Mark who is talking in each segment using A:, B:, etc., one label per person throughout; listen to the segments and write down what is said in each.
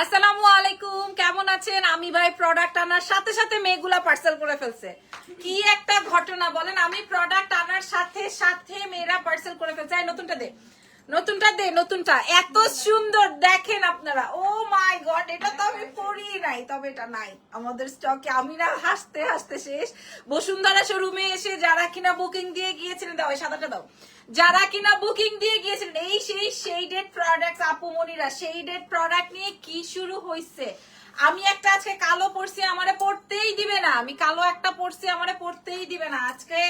A: আসসালামু আলাইকুম, কেমন আছেন? আমি ভাই প্রোডাক্ট আনার সাথে সাথে মেয়েগুলা পার্সেল করে ফেলছে। কি একটা ঘটনা বলেন, আমি প্রোডাক্ট আনার সাথে সাথে মেয়েরা পার্সেল করে ফেলছে। নতুনটা দে। নতুনটা দে, নতুনটা। এত সুন্দর, দেখেন আপনারা। ও মাই গড, এটা তো আমি পড়ি নাই, তবে এটা নাই। আমাদের স্টকে আমি না, হাসতে হাসতে শেষ। বসুন্ধরা শোরুমে এসে যারা কিনা বুকিং দিয়ে গিয়েছিলেন, দাও সাদাটা দাও। যারা কিনা বুকিং দিয়ে গিয়েছিলেন, এই সেই শেডেড প্রোডাক্ট আপুমনিরা শেডেড প্রোডাক্ট নিয়ে কি শুরু হয়েছে আমি একটা আজকে কালো পড়ছি আমারে পড়তেই দিবে না। আমি কালো একটা পড়ছি আমারে পড়তেই দিবে না। আজকে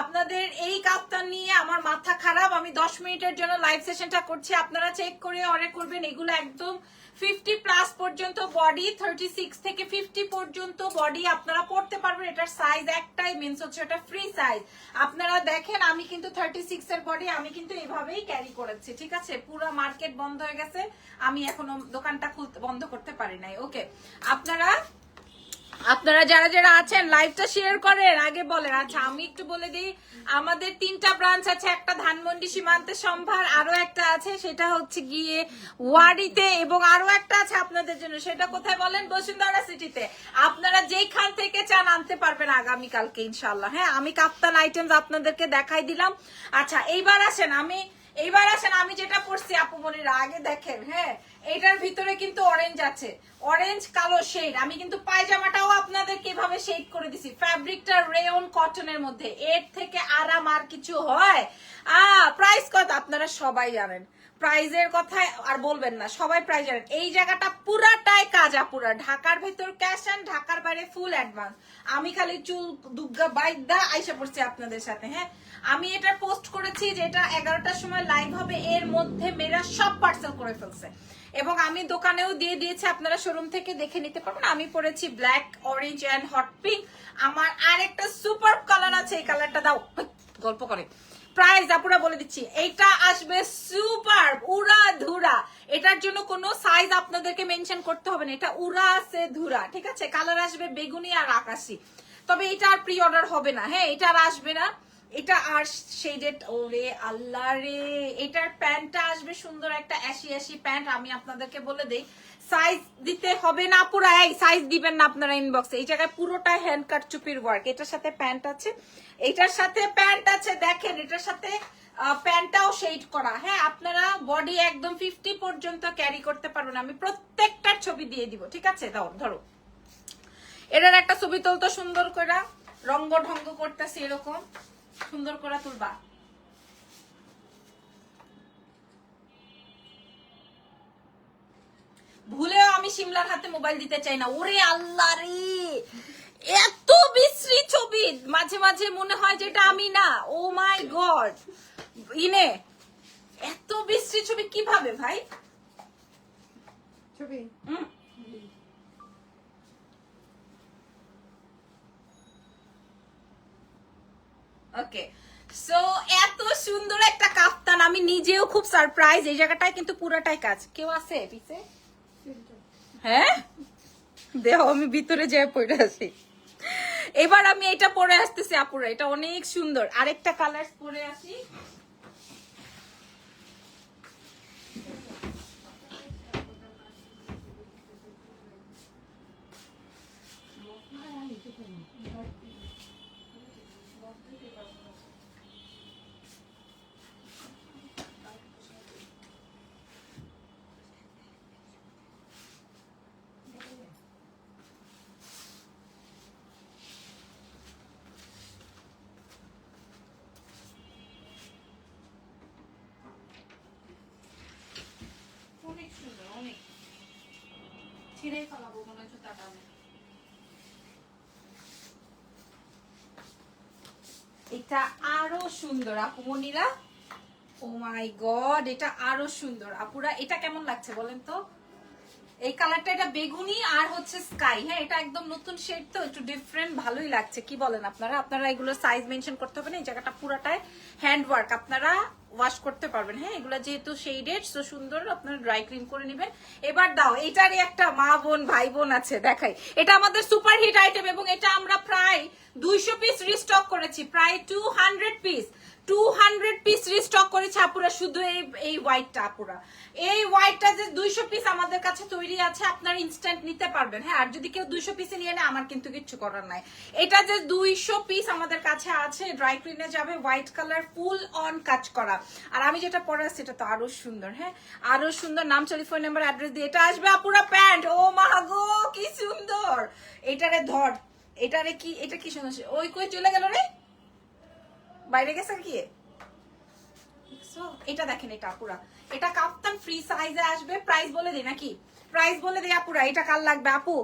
A: আপনাদের এই কাজটা নিয়ে আমার মাথা খারাপ, আমি দশ মিনিটের জন্য লাইভ সেশনটা করছি। আপনারা চেক করে অর্ডার করবেন, এগুলো একদম ফিফটি প্লাস পর্যন্ত বডি থার্টি সিক্স থেকে ফিফটি পর্যন্ত বডি আপনারা পড়তে পারবেন। এটার সাইজ একটাই মিনস হচ্ছে এটা ফ্রি সাইজ আপনারা দেখেন, আমি কিন্তু থার্টি সিক্স এর বডি আমি কিন্তু এভাবেই ক্যারি করেছি, ঠিক আছে? পুরো মার্কেট বন্ধ হয়ে গেছে, আমি এখনও দোকানটা খুলতে, বন্ধ করতে পারি নাই। ওকে আপনারা আপনারা যারা যারা আছেন লাইভটা শেয়ার করেন, আগে বলেন। আচ্ছা আমি একটু বলে দিই, আমাদের তিনটা ব্রাঞ্চ আছে, একটা ধানমন্ডি সীমান্তে সম্ভার, আরও একটা আছে, সেটা হচ্ছে গিয়ে ওয়ারিতে, এবং আরও একটা আছে আপনাদের জন্য। সেটা কোথায় বলেন? বসুন্ধরা সিটিতে আপনারা যেইখান থেকে চান, আনতে পারবেন আগামীকালকে ইনশাল্লাহ হ্যাঁ আমি কাপ্তান আইটেমস আপনাদেরকে দেখাই দিলাম। আচ্ছা এইবার আসেন, আমি এইবার আসেন, আমি যেটা পড়ছি আপু মনির, আগে দেখেন হ্যাঁ? এটার ভিতরে কিন্তু অরেঞ্জ আছে। অরেঞ্জ কালো শেড আমি কিন্তু পায়জামাটাও আপনাদেরকে এভাবে শেড করে দিছি। ফ্যাব্রিকটা রেয়ন কটনের মধ্যে। এর থেকে আরাম আর কিছু হয়? আপনারা সবাই জানেন। প্রাইজের কথা আর বলবেন না, সবাই প্রাইজ জানেন। এই জায়গাটা পুরাটাই কাজা পুরা। ঢাকার ভেতর ক্যাশ অ্যান্ড ঢাকার বাইরে ফুল অ্যাডভান্স। আমি খালি চুল দুগ্গা বাইদা আইসা পড়ছি আপনাদের সাথে হ্যাঁ? আমি এটা পোস্ট করেছি যে এটা এগারোটার সময় লাইভ হবে, এর মধ্যে মেয়েরা সব পার্সেল করে ফেলছে। এবং আমি দোকানেও দিয়ে দিয়েছি, আপনারা শোরুম থেকে দেখে নিতে পারবেন। আমি পরেছি black orange and hot pink আমার আরেকটা সুপার কালার আছে, এই কালারটা দাও। গল্প করে। প্রাইস আপুরা বলে দিচ্ছি। এইটা আসবে সুপার উড়া ধুরা এটার জন্য কোনো সাইজ আপনাদেরকে মেনশন করতে হবে না। এটা উড়া আছে ধুরা, ঠিক আছে? কালার আসবে বেগুনি আর আকাশি। তবে এটা আর প্রি অর্ডার হবে না। হ্যাঁ এটা আর আসবে না। এটা আর শেডেড ওরে আল্লাহ রে, এটার প্যান্টটা আসবে সুন্দর একটা অ্যাশি অ্যাশি প্যান্ট আমি আপনাদেরকে বলে দেই। সাইজ দিতে হবে না, পুরো এই সাইজ দিবেন না আপনারা ইনবক্সে এই জায়গায় পুরোটা হ্যান্ড কাট চুপির ওয়ার্ক এটার সাথে প্যান্ট আছে। এটার সাথে প্যান্ট আছে, দেখেন, এটার সাথে প্যান্টটাও শেড করা। হ্যাঁ আপনারা বডি একদম ফিফটি পর্যন্ত ক্যারি করতে পারবেন। আমি প্রত্যেকটার ছবি দিয়ে দিব, ঠিক আছে? দাও, ধরো। এটার একটা ছবি তুলতো সুন্দর করে রঙ্গ ঢঙ্গ করতেছি এরকম। সুন্দর করে তুলবা। ভুলেও আমি সিমলার হাতে মোবাইল দিতে চাই না। ওরে আল্লাহ রে! এত বিশ্রী ছবি! মাঝে মাঝে মনে হয় যে এটা আমি না। Oh my god! ইনে এত বিশ্রী ছবি কীভাবে ভাই?
B: ছবি?
A: ওকে সো এত সুন্দর একটা কাফতান। আমি নিজেও খুব সারপ্রাইজ এই জায়গাটায় কিন্তু পুরাটাই কাজ। কেউ আছে পিছে? হ্যাঁ? দেহ, আমি ভিতরে যেয়ে পড়ে আছি। এবার আমি এটা পরে আসতেছি, আপুরা। এটা অনেক সুন্দর। আরেকটা কালার পরে আসি অনেক সুন্দর অনেক ছিঁড়ে ফেলাবো মনে হচ্ছে টাকা এটা আরও সুন্দর আপুমনিরা ও মাই গড এটা আরও সুন্দর। আপুরা, এটা কেমন লাগছে বলেন তো? এই কালারটা এটা বেগুনি আর হচ্ছে স্কাই। হ্যাঁ এটা একদম নতুন শেড তো, একটু ডিফারেন্ট ভালোই লাগছে। কি বলেন আপনারা? আপনারা এগুলো সাইজ মেনশন করতে হবে না, এই জায়গাটা পুরাটায় হ্যান্ড ওয়ার্ক আপনারা ওয়াশ করতে পারবেন। হ্যাঁ এগুলো যেহেতু শেডেড তো সুন্দর, আপনারা ড্রাই ক্লিন করে নেবেন। এবার দাও, এটারই একটা মা বোন, ভাই বোন আছে, দেখাই। এটা আমাদের সুপার হিট আইটেম এবং এটা আমরা প্রায় দুইশো পিস রিস্টক করেছি, প্রায় two hundred piece two hundred piece restock করেছে আপুরা, শুধু এই এই হোয়াইটটা আপুরা। এই হোয়াইটটা যে দুইশো পিস আমাদের কাছে তৈরি আছে, আপনার ইনস্ট্যান্ট নিতে পারবেন। হ্যাঁ আর যদি কেউ দুইশো পিসে নিয়ে নেয়, আমার কিন্তু কিচ্ছু করার নাই। এটা যে দুইশো পিস আমাদের কাছে আছে ড্রাই ক্লিনে যাবে হোয়াইট কালার ফুল অন কাজ করা। আর আমি যেটা পরে এটা তো আরও সুন্দর হ্যাঁ? আরও সুন্দর, নাম টেলিফোন নাম্বার অ্যাড্রেস দিয়ে এটা আসবে আপুরা, প্যান্ট। ও মা গো, কি সুন্দর! এটারে ধর, এটারে কি, এটা কি সুন্দর? ওই কই চলে গেল রে? বাইরে গেছে কি? এটা দেখেন এটা আপুরা। এটা কাপ্তান ফ্রি সাইজে আসবে প্রাইস বলে দিই নাকি? প্রাইস বলে দিই আপুরা, এটা কাল লাগবে আপু?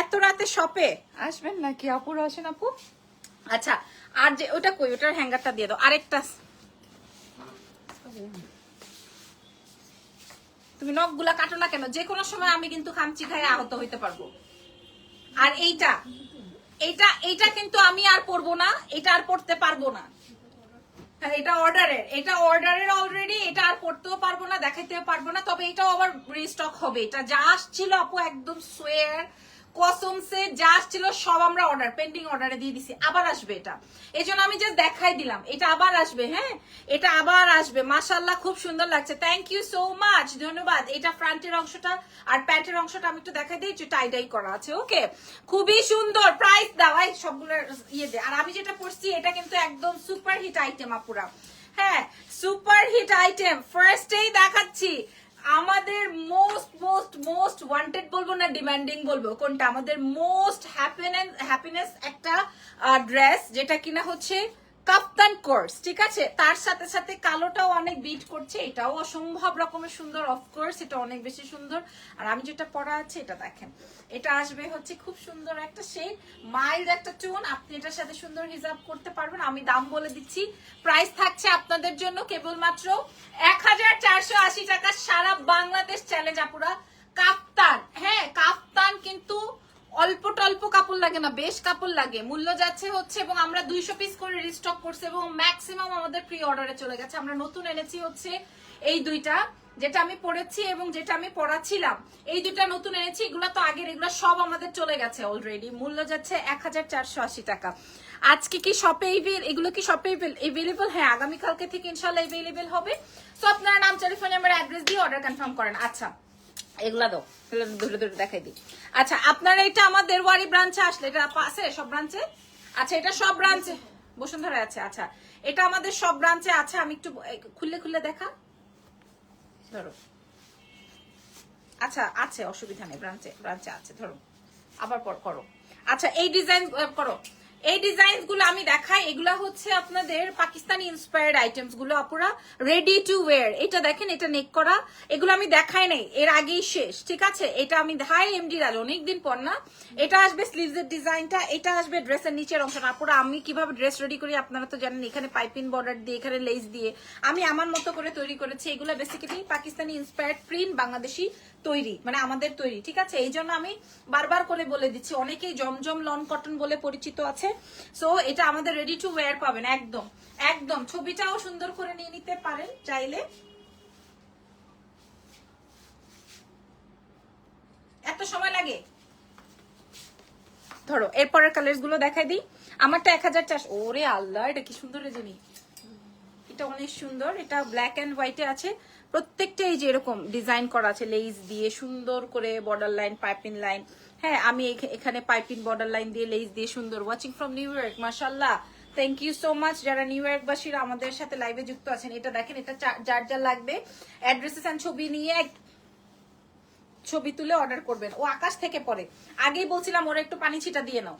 A: এত রাতে শপে আসবেন নাকি? আপুরা আসেন আপু? আচ্ছা আর যে, ওটা কই? ওটার হ্যাঙ্গারটা দিয়ে দাও। আরেকটা তুমি নখগুলা কাটো না কেন? যে কোনো সময় আমি কিন্তু খামচি খাই আহত হইতে পারব। আর এইটা এইটা এটা কিন্তু আমি আর পরবো না এটা আর পড়তে পারব না। হ্যাঁ, এটা অর্ডারের এটা অর্ডারের অলরেডি এটা আর পড়তেও পারব না দেখাতেও পারব না তবে এটাও আবার রিস্টক হবে। এটা যা আসছিল আপু একদম সোয়ার কসমসে যা আসছিল সব আমরা অর্ডার পেন্ডিং অর্ডারে দিয়ে দিছি। আবার আসবে এটা। এই জন্য আমি জাস্ট দেখাই দিলাম। এটা আবার আসবে হ্যাঁ? এটা আবার আসবে। মাশাল্লাহ খুব সুন্দর লাগছে। থ্যাংক ইউ সো মাচ ধন্যবাদ। এটা ফ্রন্টের অংশটা আর প্যান্টের অংশটা আমি একটু দেখাই দিই, একটু টাইডাই করা আছে ওকে খুবই সুন্দর। প্রাইস দাওয়াই সবগুলো ইয়ে দে। আর আমি যেটা পড়ছি এটা কিন্তু একদম সুপার হিট আইটেম আপুরা। হ্যাঁ? সুপার হিট আইটেম ফার্স্টেই দেখাচ্ছি। আমাদের মোস্ট মোস্ট মোস্ট ওয়ান্টেড বলব না ডিমান্ডিং বলব? কোনটা? আমাদের মোস্ট হ্যাপিনেস হ্যাপিনেস একটা ড্রেস যেটা কিনা হচ্ছে কাপ্তান কোর্স, ঠিক আছে? তার সাথে সাথে কালোটাও অনেক বিট করছে, এটাও অসম্ভব রকমের সুন্দর অফকোর্স এটা অনেক বেশি সুন্দর। আর আমি যেটা পরা আছে, এটা দেখেন। এটা আসবে হচ্ছে খুব সুন্দর একটা শেড মাইল্ড একটা টোন আপনি এটার সাথে সুন্দর হিসাব করতে পারবেন। আমি দাম বলে দিচ্ছি প্রাইস থাকছে আপনাদের জন্য কেবলমাত্র এক হাজার চারশো আশি টাকা, সারা বাংলাদেশ চ্যালেঞ্জ আপুরা। কাপ্তান হ্যাঁ কাপ্তান কিন্তু অল্প টল্প কাপড় লাগে না, বেশ কাপড় লাগে। মূল্য যাচ্ছে হচ্ছে এবং আমরা দুইশো পিস করে রিস্টক করছি এবং ম্যাক্সিমাম আমাদের প্রি অর্ডারে চলে গেছে। আমরা নতুন এনেছি হচ্ছে এই দুইটা, যেটা আমি পড়েছি এবং যেটা আমি পড়াচ্ছিলাম এই দুইটা নতুন এনেছি, এগুলো তো আগের, এগুলো সব আমাদের চলে গেছে অলরেডি মূল্য যাচ্ছে এক হাজার চারশো আশি টাকা। আজকে কি শপে এগুলো কি শপে এভেলেবল হ্যাঁ আগামীকালকে থেকে ইনশাল্লাহ এভেলেবল হবে। তো আপনারা নাম টেলিফোন নাম্বার অ্যাড্রেস দিয়ে অর্ডার কনফার্ম করেন। আচ্ছা এগুলা দাও। ধরে ধরে দেখাই দিই। আচ্ছা আপনারা এটা আমাদের ওয়ারি ব্রাঞ্চে আসলে, এটা আছে সব ব্রাঞ্চে? আচ্ছা এটা সব ব্রাঞ্চে? বসুন্ধরা আছে আচ্ছা। এটা আমাদের সব ব্রাঞ্চে আছে, আমি একটু খুললে খুললে দেখা। ধরো। আচ্ছা আছে, অসুবিধা নেই, ব্রাঞ্চে ব্রাঞ্চে আছে, ধরো। আবার পর করো। আচ্ছা এই ডিজাইন করো। এই ডিজাইনগুলো আমি দেখাই, এগুলা হচ্ছে আপনাদের পাকিস্তানি ইন্সপায়ার্ড আইটেমসগুলো, আপুরা রেডি টু ওয়্যার এটা দেখেন, এটা নেক করা, এগুলো আমি দেখাই নাই, এর আগেই শেষ, ঠিক আছে? এটা আমি হাই এমডি রাজ অনেকদিন পর না। এটা আসবে স্লিভস এর ডিজাইনটা এটা আসবে ড্রেসের নিচের অংশটা। আপুরা, আমি কীভাবে ড্রেস রেডি করি আপনারা তো জানেন, এখানে পাইপিং বর্ডার দিয়ে, এখানে লেস দিয়ে। আমি আমার মতো করে তৈরি করেছি, এগুলো basically Pakistani inspired print Bangladeshi তৈরি মানে আমাদের তৈরি, ঠিক আছে? এই জন্য আমি বারবার করে বলে দিচ্ছি, অনেকেই জমজম লন কটন বলে পরিচিত আছে। সো এটা আমাদের রেডি টু ওয়্যার পাবেন, একদম একদম। ছবিটাও সুন্দর করে নিয়ে নিতে পারেন চাইলে। এত সময় লাগে? ধরো, এরপরের কালারগুলো দেখাই দিই। আমারটা এক হাজার চারশো, ওরে আল্লাহ, এটা কি সুন্দর রেজনি এটা অনেক সুন্দর, এটা ব্ল্যাক অ্যান্ড হোয়াইটে আছে। প্রত্যেকটা এই যে এরকম ডিজাইন করা আছে লেস দিয়ে সুন্দর করে বর্ডার লাইন পাইপিং লাইন হ্যাঁ আমি এখ- এখানে পাইপিং বর্ডার লাইন দিয়ে লেস দিয়ে সুন্দর। ওয়াচিং ফ্রম নিউ ইয়র্ক মাসাল্লাহ থ্যাংক ইউ সো মাচ যারা নিউ ইয়র্কবাসীরা আমাদের সাথে লাইভে যুক্ত আছেন। এটা দেখেন, এটা যার যার লাগবে। অ্যাড্রেসেস অ্যান্ড ছবি নিয়ে ছবি তুলে অর্ডার করবেন। ও আকাশ থেকে পরে আগেই বলছিলাম, ওরা একটু পানি ছিটা দিয়ে নাও।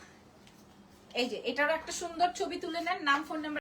A: এই যে, এটারও একটা সুন্দর ছবি তুলে নেন। নাম ফোন নাম্বার